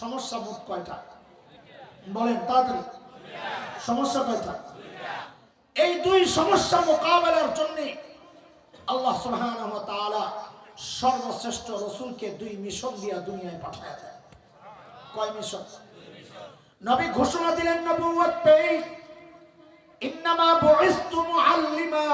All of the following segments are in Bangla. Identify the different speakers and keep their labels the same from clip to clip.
Speaker 1: সমস্যা মোট কয়টা? বলেন, তাড়াতাড়ি। সমস্যা কয়টা? এই দুই সমস্যা মোকাবেলার জন্য আল্লাহ সুবহানাহু ওয়া তাআলা সর্বশ্রেষ্ঠ রসুলকে দুই মিশন দিয়া দুনিয়ায় পাঠায় দেয় কয় মিশন? নবী ঘোষণা দিলেন নবুয়ত ইন্নামা বুইস্তু মুআল্লিমা।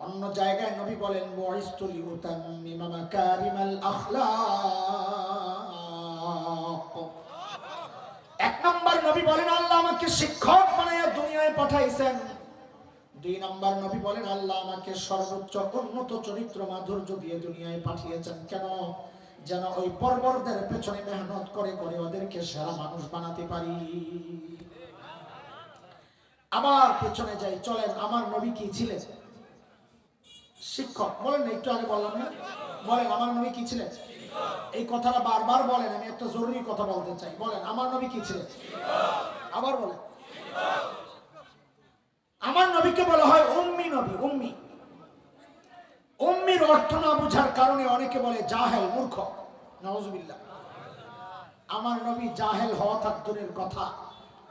Speaker 1: অন্য জায়গায় নবী বলেন বুইস্তু লিউতাম্মিমা মাকারিমাল আখলাক। এক নম্বর নবী বলেন, আল্লাহ আমাকে শিক্ষক বানাইয়া দুনিয়ায় পাঠাইছেন। দুই নম্বর নবী বলেন, আল্লাহ আমাকে সর্বোচ্চ উন্নত চরিত্র মাধুর্য দিয়ে দুনিয়ায় পাঠিয়েছেন। কেন? যেন ওই পেছনে মেহনত করে করে ওদেরকে সেরা মানুষ বানাতে পারি। আবার পেছনে যাই, চলেন, আমার নবী কি ছিলেন? শিক্ষক। বলেন একটু আগে বললাম না? বলেন, আমার নবী কি ছিলেন? এই কথাটা বারবার বলেন, আমি একটা জরুরি কথা বলতে চাই। বলেন, আমার নবী কি ছিলেন? আবার বলেন। আমার নবীকে বলা হয় উম্মি নবী, উম্মি। উম্মির অর্থ না বুঝার কারণে অনেকে বলে জাহেল, মূর্খ। নওয়াজবিল্লাহ আমার নবী জাহেল হওয়া থাক কথা।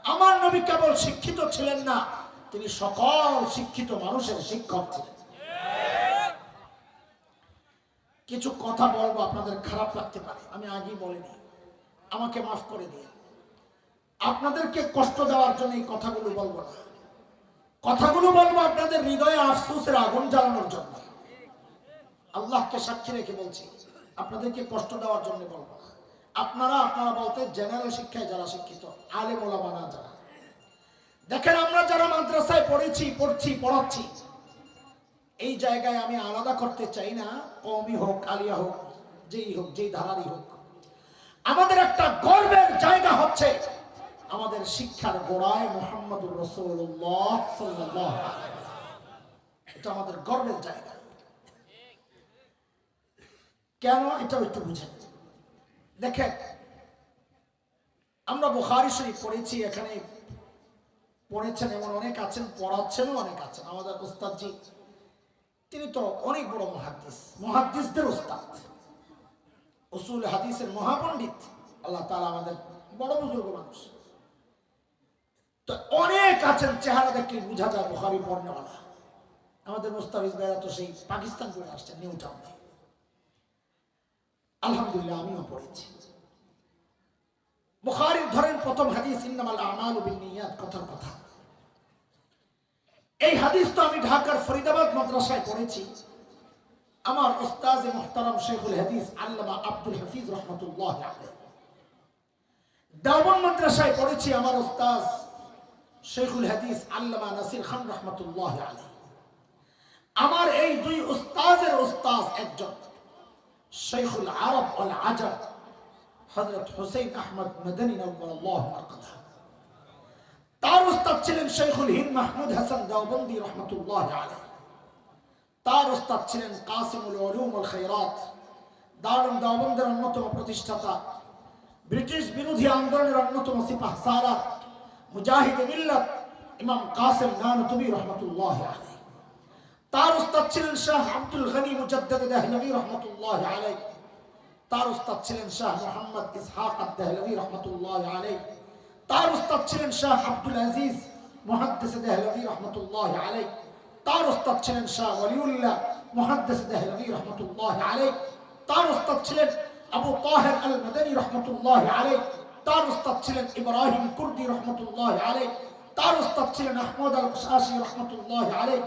Speaker 1: আমার নবী কেবল শিক্ষিত ছিলেন না, তিনি সকল শিক্ষিত মানুষের শিক্ষক ছিলেন। কিছু কথা বলব, আপনাদের খারাপ লাগতে পারে, আমি আগেই বলিনি। আমাকে মাফ করে দিয়ে আপনাদেরকে কষ্ট দেওয়ার জন্য এই কথাগুলো বলব না। কথাগুলো বলব আপনাদের হৃদয়ে আফসোসের আগুন জ্বালানোর জন্য। আল্লাহকে সাক্ষী রেখে বলছি, আপনাদেরকে কষ্ট দেওয়ার জন্য বলব না। আপনারা আপনারা বলতে জেনারেল শিক্ষায় যারা শিক্ষিত আলে বলা মোলামানা যারা। দেখেন আমরা যারা মাদ্রাসায় পড়েছি, পড়ছি, পড়াচ্ছি এই জায়গায় আমি আলাদা করতে চাই না কমই হোক, আলিয়া হোক, যেই হোক, যেই ধারারই হোক। আমাদের একটা গর্বের জায়গা হচ্ছে আমাদের শিক্ষার গোড়ায় মোহাম্মদুর রসুল্লাহ। এটা আমাদের গর্বের জায়গা। কেন এটাও একটু বুঝেন। দেখেন, আমরা বুখারি শরীফ পড়েছি, এখানে পড়েছেন এমন অনেক আছেন, পড়াচ্ছেনও অনেক আছেন। আমাদের উস্তাদজি তিনি তো অনেক বড় মহাদ্দিস, মহাদ্দিসদের উস্তাদ। উসুল হাদিসের মহাপণ্ডিত। আল্লাহ তাআলা আমাদের বড় বুজুর্গ মানুষ। তো অনেক আছেন, চেহারা দেখলে বোঝা যায় বুখারি পড়নেওয়ালা আমাদের মুস্তাফিজ ভাইরা তো সেই পাকিস্তান করে আসছেন, নিউ টাউনে। আলহামদুলিল্লাহ, আমিও পড়েছি। বুখারীর ধরেন প্রথম হাদিস, ইন্নামাল আমালু বিন্নিয়াত কথার কথা। এই হাদিস তো আমি ঢাকার ফরিদাবাদ মাদ্রাসায় পড়েছি। আমার উস্তাজ মোহতারাম শেখুল হাদিস আল্লামা আব্দুল হাফিজ রহমতুল্লাহ দাওয়ান মাদ্রাসায় পড়েছি আমার উস্তাজ শেখুল হাদিস আল্লামা নাসির খান রহমতুল্লাহ আলাইহি। আমার এই দুই উস্তাজের উস্তাজ একজন শেখুল আরব ওয়াল আজব হযরত হুসাইন আহমদ মদনী নওয়াল্লাহু মারকাদা তার উস্তাদ ছিলেন শেখুল হিন্দ মাহমুদ হাসান দেওবন্দি রহমতুল্লাহ আলাইহি তার উস্তাদ ছিলেন কাসিমুল উলুম ওয়াল খায়রাত দারুল দেওবন্দের অন্যতম প্রতিষ্ঠাতা ব্রিটিশ বিরোধী আন্দোলনের অন্যতম সিপাহ সালাত মুজাহিদ মিল্লাত ইমাম কাসিম নানতুবি রহমতুল্লাহ আলাইহি তার উস্তাদ ছিলেন শাহ আব্দুল গনি মুজাদ্দিদ দেহলভি রহমতুল্লাহ আলাইহি তার উস্তাদ ছিলেন শাহ মোহাম্মদ ইসহাক আদ-দেহলভি রহমতুল্লাহ আলাইহি তার উস্তাদ ছিলেন শাহ আব্দুল আজিজ মুহাদ্দিস দেহলভি রহমতুল্লাহ আলাইহি তার উস্তাদ ছিলেন শাহ ওয়ালিউল্লাহ মুহাদ্দিস দেহলভি রহমতুল্লাহ আলাইহি তার উস্তাদ ছিলেন আবু তাহের আল মদনী রহমতুল্লাহ আলাইহি তার উস্তাদ ছিলেন ইব্রাহিম কুর্দি রহমতুল্লাহ আলাইহি তার উস্তাদ ছিলেন আহমদ আল শাসি রহমতুল্লাহ আলাইহি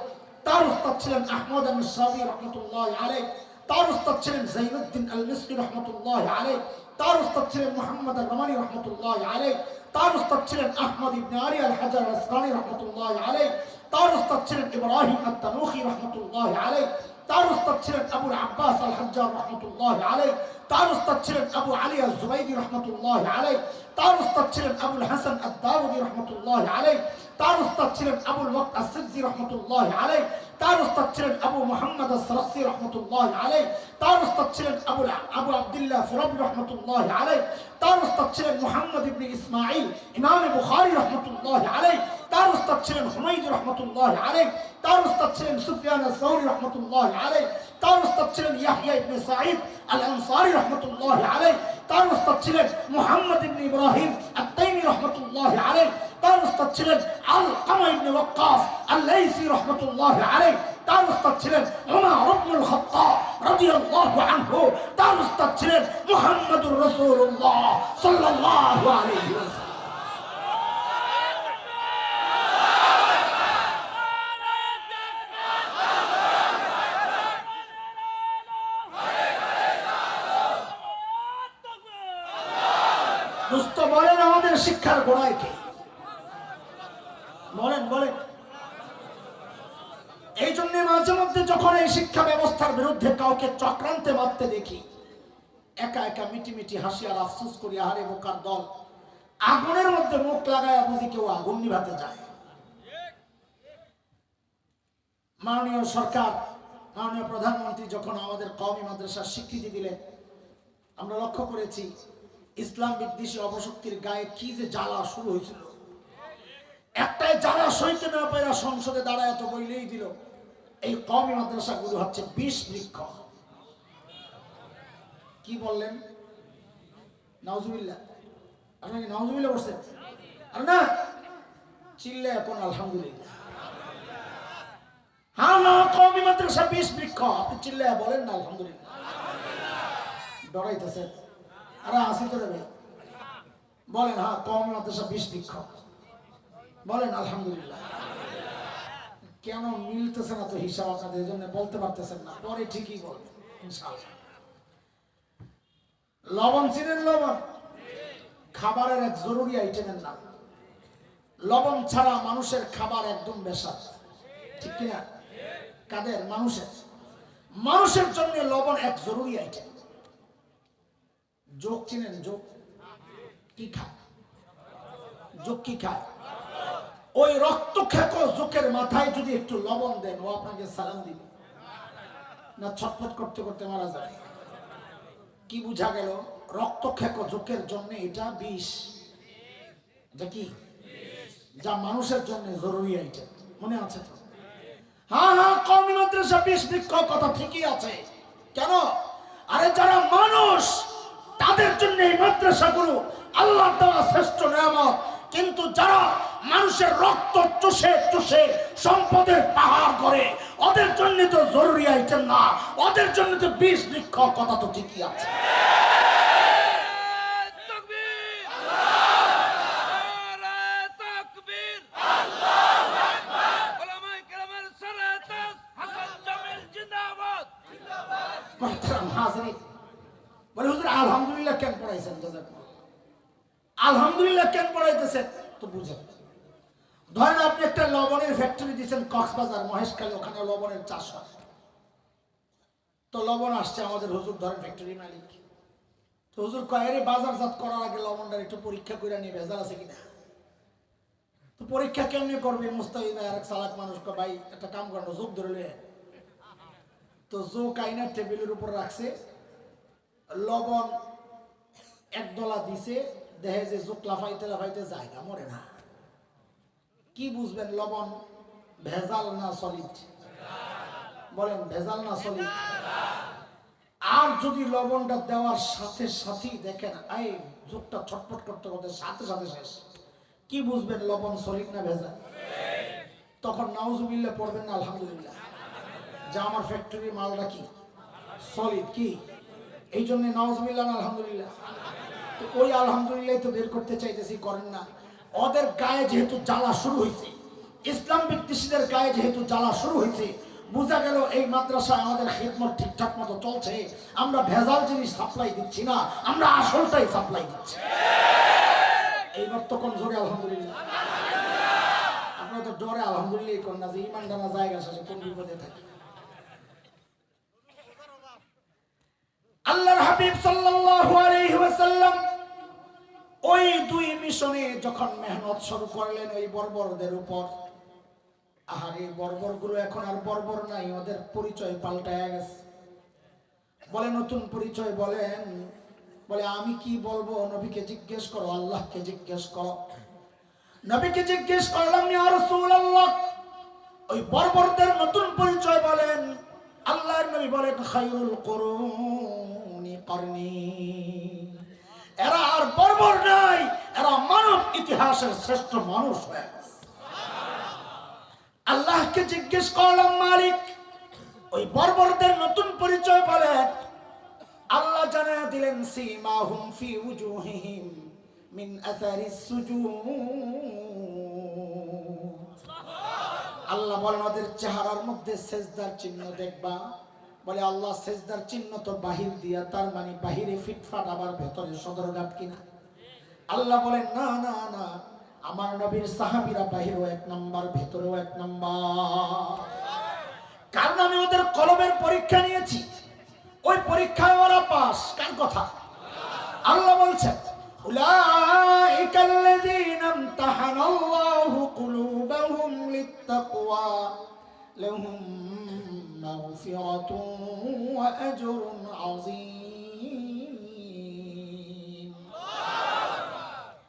Speaker 1: তার উস্তাদ ছিলেন আহমদ আল সাবি রহমতুল্লাহ আলাইহি তার উস্তাদ ছিলেন জাইনুদ্দিন আল মিসরি রহমতুল্লাহ আলাইহি তার উস্তাদ ছিলেন মোহাম্মদ আল রমানি রহমতুল্লাহ আলাইহি তার উস্তাদ ছিলেন আহমদ ইবনে আলী আল হাজার আসকানি রহমতুল্লাহ আলাইহি তার উস্তাদ ছিলেন ইব্রাহিম আত তানুখি রহমতুল্লাহ আলাইহি তার উস্তাদ ছিলেন আবুল আব্বাস আল হাজ্জার রহমতুল্লাহ আলাইহি তার উস্তাদ ছিলেন আবু আলী আল জুবাইদি রহমতুল্লাহ আলাইহি তার উস্তাদ ছিলেন আবুল হাসান আদ দাউদি রহমতুল্লাহ আলাইহি তার উস্তাদ ছিলেন আবুল ওয়াক্ত আসিদ্দি রহমতুল্লাহ আলাইহি তার উস্তাদ ছিলেন আবু মোহাম্মদ আসরাসি রহমতুল্লাহ আলাইহি তার উস্তাদ ছিলেন আবু আবু আব্দুল্লাহ ফুরাবি রহমতুল্লাহ আলাইহি তার উস্তাদ ছিলেন মুহাম্মদ ইবনে ইসমাঈল ইমাম বুখারী রহমতুল্লাহ আলাইহি তার উস্তাদ ছিলেন হুমায়ুদ রহমতুল্লাহ আলাই তার উস্তাদ ছিলেন সুফিয়ান সৌরি রহমতুল্লাহ আলাই তার উস্তাদ ছিলেন ইয়াহিয়া ইবনে সাঈদ আল আনসারি রহমতুল্লাহ আলাই তার উস্তাদ ছিলেন মুহাম্মদ ইবনে ইব্রাহিম আত-তাইমি রহমতুল্লাহ আলাই তার উস্তাদ ছিলেন আল কামা ইবনে ওয়াক্কাস আল-লাইসি রহমতুল্লাহ আলাই তার উস্তাদ ছিলেন ওমর ইবনুল খাত্তাব রাদিয়াল্লাহু আনহু তার উস্তাদ ছিলেন মুহাম্মদুর রাসূলুল্লাহ সাল্লাল্লাহু আলাইহি ওয়াসাল্লাম দোস্ত বলেন আমাদের শিক্ষার গোড়ায় কে? বলেন বলেন। এই জন্য মাঝে মধ্যে যখন এই শিক্ষা ব্যবস্থার বিরুদ্ধে কাউকে চক্রান্তে মারতে দেখি, একা একা মিটি মিটি হাসি আর আফসোস করি, আহারে বোকার দল। আগুনের মধ্যে মুখ লাগায় বুঝি কেউ আগুন নিভাতে যায়। মাননীয় সরকার, মাননীয় প্রধানমন্ত্রী যখন আমাদের কওমি মাদ্রাসার স্বীকৃতি দিলেন, আমরা লক্ষ্য করেছি, ইসলাম বিদ্বেষী অপশক্তির গায়ে কি যে জ্বালা শুরু হয়েছিল। একটাই যারা সইতে না পেরা সংসদে দাঁড়ায় এত বইলেই দিল। এই কমই মাদ্রাসাগুলো হচ্ছে বিষ বৃক্ষ কি বললেন? হ্যাঁ হ্যাঁ মাদ্রাসা বৃক্ষ আপনি বলেন না, আলহামদুলিল্লাহ। ডরাইতেছেন। তো বলেন হ্যাঁ কম মাদ্রাসা বিষ বৃক্ষ বলেন, আলহামদুলিল্লাহ। কেন মিলতেছে না তো হিসাব আপনাদের এই জন্য বলতে পারতেছেন না। পরে ঠিকই বলবেন লবণ চিনেন লবণ? খাবারের এক জরুরি আইটেমের নাম। লবণ ছাড়া মানুষের খাবার একদম বেসাদ ঠিক কিনা? কাদের? মানুষের। মানুষের জন্য লবণ এক জরুরি আইটেম। যোগ চিনেন, যোগ? কি খায়? যোগ কি খায়? ওই রক্ত খেকো জোকের মাথায় যদি একটু লবণ দেন, ও আপনাকে সালাম দিবে। না, ছটফট করতে করতে মারা যাবে কি বুঝা গেল? রক্ত খেকো জোকের জন্য এটা বিষ। এটা কি? যা মানুষের জন্য জরুরি আইটেম মনে আছে তো? হ্যাঁ হ্যাঁ কমি মাদ্রাসা বিষ বৃক্ষ কথা ঠিকই আছে। কেন? আরে যারা মানুষ, তাদের জন্য এই মাদ্রাসাগুলো আল্লাহ দেওয়া শ্রেষ্ঠ নিয়ামত। কিন্তু যারা মানুষের রক্ত চষে চষে সম্পদের পাহাড় করে। ওদের জন্য তো জরুরি আইটেম না। ওদের জন্য তো বিষ বৃক্ষ কথা তো ঠিকই আছে। বলে আলহামদুলিল্লাহ কেন পড়াইছেন আলহামদুলিল্লাহ কেন পড়াইতেছেন? তো বুঝেন। ধরেন আপনি একটা লবণের ফ্যাক্টরি দিয়েছেন কক্সবাজার, মহেশখালী, ওখানে লবণের চাষ হয়। তো লবণ আসছে আমাদের হুজুর, ধরেন ফ্যাক্টরি মালিক। তো হুজুর কয়েরে বাজারজাত করার আগে লবণটার একটু পরীক্ষা করে নিয়ে, ভেজাল আছে কিনা? তো পরীক্ষা কেমনি করবে মুস্তাহিদ আর এক মানুষ ভাই, একটা কাম করেন যোগ ধরে লয়ে তো জোক আইনার টেবিলের উপর রাখছে। লবণ এক ডলা দিছে দেখে যে জোক লাফাইতে লাফাইতে যায় না, মরে না। কি বুঝবেন, লবণ? ভেজাল না সলিড বলেন, ভেজাল না সলিড আর যদি লবণটা দেওয়ার সাথে সাথেই দেখেন এই জোকটা ছটফট করতে করতে সাথে সাথে শেষ। কি বুঝবেন, লবণ সলিড না ভেজাল? তখন নাউজুবিল্লাহ পড়বেন না, আলহামদুলিল্লাহ। যে আমার ফ্যাক্টরি মালটা কি? সলিড কি? এই জন্য নওয়াজবিল্লাহ আলহামদুলিল্লাহ। তো ওই আলহামদুলিল্লাহ তো বের করতে চাইতেছি, করেন না। ওদের গায়ে যেহেতু জ্বালা শুরু হয়েছে, ইসলাম বিদ্বেষীদের গায়ে যেহেতু জ্বালা শুরু হয়েছে, বোঝা গেল এই মাদ্রাসায় আমাদের খেদমত ঠিকঠাক মতো চলছে, আমরা ভেজাল জিনিস সাপ্লাই দিচ্ছি না, আমরা আসলটাই সাপ্লাই দিচ্ছি। এইবার তো কোন জোরে আলহামদুলিল্লাহ? আপনারা তো ডরে আলহামদুলিল্লাহ করেন না যে ইমান ডানা জায়গা শেষে কোন বিপদে থাকে? আল্লাহর হাবিব সাল্লাল্লাহু ওই দুই মিশনে যখন মেহনত শুরু করলেন ওই বর্বরদের উপর আর এই বর্বরগুলো এখন আর বর্বর নাই, ওদের পরিচয় পাল্টায় গেছে। বলে, নতুন পরিচয় বলেন। বলে, আমি কি বলব? নবীকে জিজ্ঞেস করো, আল্লাহকে জিজ্ঞেস করো। নবীকে জিজ্ঞেস করলাম ওই বর্বরদের নতুন পরিচয় বলেন। আল্লাহর নবী বলেন, খায়রুল কুরুনি করনি এরা আর বর্বর নাই এরা মানব ইতিহাসের শ্রেষ্ঠ মানুষ হয়ে গেছে। আল্লাহকে জিজ্ঞেস করলাম, মালিক, ওই বর্বরদের নতুন পরিচয় বলেন আল্লাহ জানা দিলেন, সীমাহুম ফি উজুহিহিম মিন আসারিস আল্লাহ বলেন, ওদের চেহারার মধ্যে সেজদার চিহ্ন দেখবা। বলে, আল্লাহ, সেজদার চিহ্ন তো বাহির দিয়া, তার মানে বাহিরে ফিটফাট আবার ভেতরে সদরঘাট কিনা? আল্লাহ বলেন না না না আমার নবীর সাহাবীরা বাহিরেও এক নাম্বার ভেতরেও এক নাম্বার কারণ আমি ওদের কলমের পরীক্ষা নিয়েছি ওই পরীক্ষায় ওরা পাস কার কথা আল্লাহ বলছেন أولئك الذين امتحن الله قلوبهم للتقوى لهم مغفرة وأجر عظيم